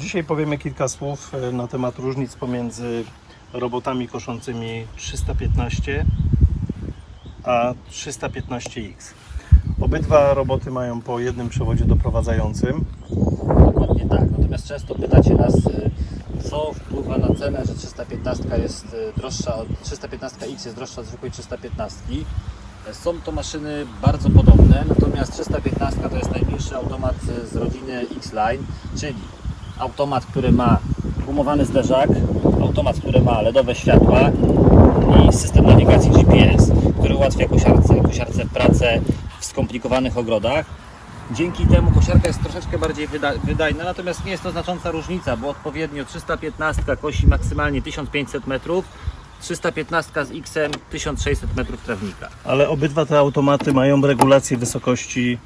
Dzisiaj powiemy kilka słów e, na temat różnic pomiędzy robotami koszącymi 315 a 315X. Obydwa roboty mają po jednym przewodzie doprowadzającym. Dokładnie tak. Natomiast często pytacie nas, y, co wpływa na cenę, że 315 jest y, droższa od 315X jest droższa od zwykłej 315. E, Są to maszyny bardzo podobne, natomiast 315 to jest najmniejszy automat z rodziny X-Line, czyli automat, który ma gumowany zderzak, automat, który ma LEDowe światła i system nawigacji GPS, który ułatwia kosiarce, kosiarce pracę w skomplikowanych ogrodach. Dzięki temu kosiarka jest troszeczkę bardziej wyda wydajna, natomiast nie jest to znacząca różnica, bo odpowiednio 315 kosi maksymalnie 1500 metrów, 315 z X-em 1600 metrów trawnika. Ale obydwa te automaty mają regulację wysokości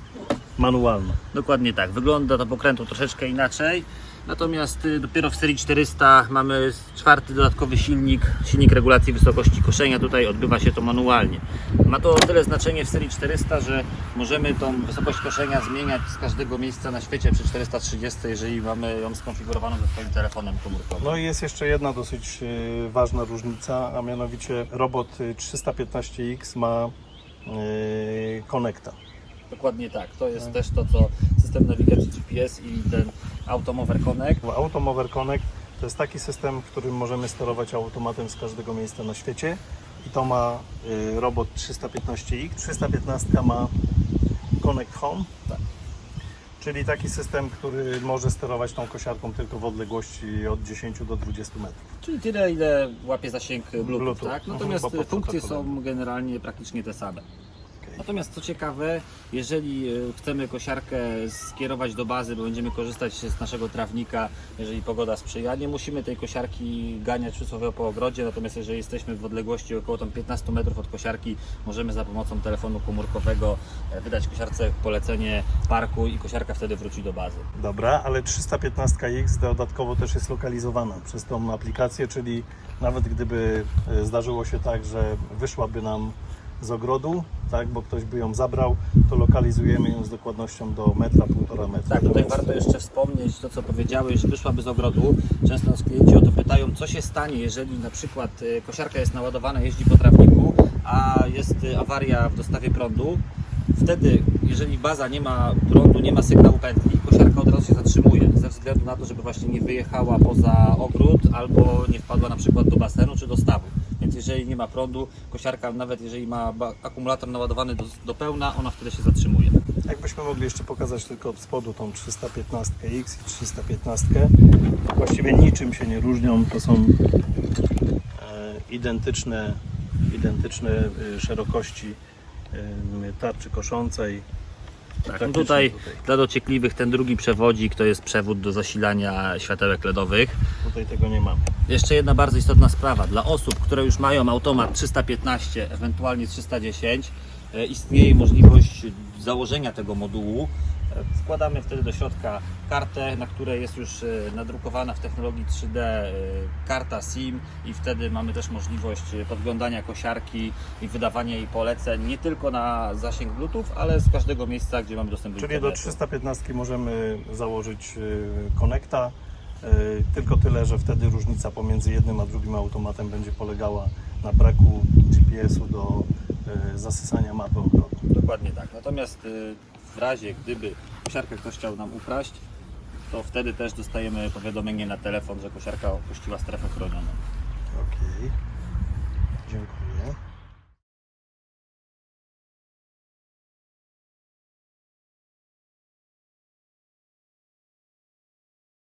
manualną. Dokładnie tak. Wygląda to pokrętło troszeczkę inaczej. Natomiast y, dopiero w serii 400 mamy czwarty dodatkowy silnik, silnik regulacji wysokości koszenia. Tutaj odbywa się to manualnie. Ma to o tyle znaczenie w serii 400, że możemy tą wysokość koszenia zmieniać z każdego miejsca na świecie przy 430, jeżeli mamy ją skonfigurowaną ze swoim telefonem komórkowym. No i jest jeszcze jedna dosyć e, ważna różnica, a mianowicie robot e, 315X ma e, Connecta. Dokładnie tak. To jest też to, co system nawigacji GPS i ten Automover Connect. Automover Connect to jest taki system, którym możemy sterować automatem z każdego miejsca na świecie i to ma y, robot 315X. 315 ma Connect Home, Tak. czyli taki system, który może sterować tą kosiarką tylko w odległości od 10 do 20 metrów. Czyli tyle, ile łapie zasięg Bluetooth, Bluetooth. tak? Mhm, Natomiast funkcje są generalnie praktycznie te same. Natomiast co ciekawe, jeżeli e, chcemy kosiarkę skierować do bazy, bo będziemy korzystać z naszego trawnika, jeżeli pogoda sprzyja, nie musimy tej kosiarki ganiać przysłowiowo po ogrodzie, natomiast jeżeli jesteśmy w odległości około tam 15 metrów od kosiarki, możemy za pomocą telefonu komórkowego e, wydać kosiarce polecenie parku i kosiarka wtedy wróci do bazy. Dobra, ale 315X dodatkowo też jest lokalizowana przez tą aplikację, czyli nawet gdyby e, zdarzyło się tak, że wyszłaby nam z ogrodu, tak, bo ktoś by ją zabrał, to lokalizujemy ją z dokładnością do metra, półtora metra. Tak, tutaj warto jeszcze wspomnieć to, co powiedziałeś, że wyszłaby z ogrodu. Często nas klienci o to pytają, co się stanie, jeżeli na przykład y, kosiarka jest naładowana, jeździ po trawniku, a jest y, awaria w dostawie prądu. Wtedy, jeżeli baza nie ma prądu, nie ma sygnału pętli, kosiarka od razu się zatrzymuje, ze względu na to, żeby właśnie nie wyjechała poza ogród albo nie wpadła na przykład do basenu czy do stawu. Więc jeżeli nie ma prądu, kosiarka nawet jeżeli ma akumulator naładowany do, do pełna, ona wtedy się zatrzymuje. Jakbyśmy mogli jeszcze pokazać tylko od spodu tą 315X i 315, właściwie niczym się nie różnią, to są e, identyczne, identyczne e, szerokości e, tarczy koszącej. Tak, no tutaj, tutaj. dla dociekliwych ten drugi przewodzik to jest przewód do zasilania światełek LEDowych. Tutaj tego nie mamy. Jeszcze jedna bardzo istotna sprawa. Dla osób, które już mają automat 315, ewentualnie 310, e, istnieje możliwość założenia tego modułu. E, Wkładamy wtedy do środka kartę, na której jest już e, nadrukowana w technologii 3D e, karta SIM i wtedy mamy też możliwość e, podglądania kosiarki i wydawania jej poleceń nie tylko na zasięg Bluetooth, ale z każdego miejsca, gdzie mamy dostęp do Czyli do internetu. 315 możemy założyć e, Connecta, e, tylko tyle, że wtedy różnica pomiędzy jednym a drugim automatem będzie polegała na braku GPS-u do e, E, zasysania mapy ogrodu. Dokładnie tak. Natomiast e, w razie, gdyby kosiarkę ktoś chciał nam ukraść, to wtedy też dostajemy powiadomienie na telefon, że kosiarka opuściła strefę chronioną. Okej. Okay. Dziękuję.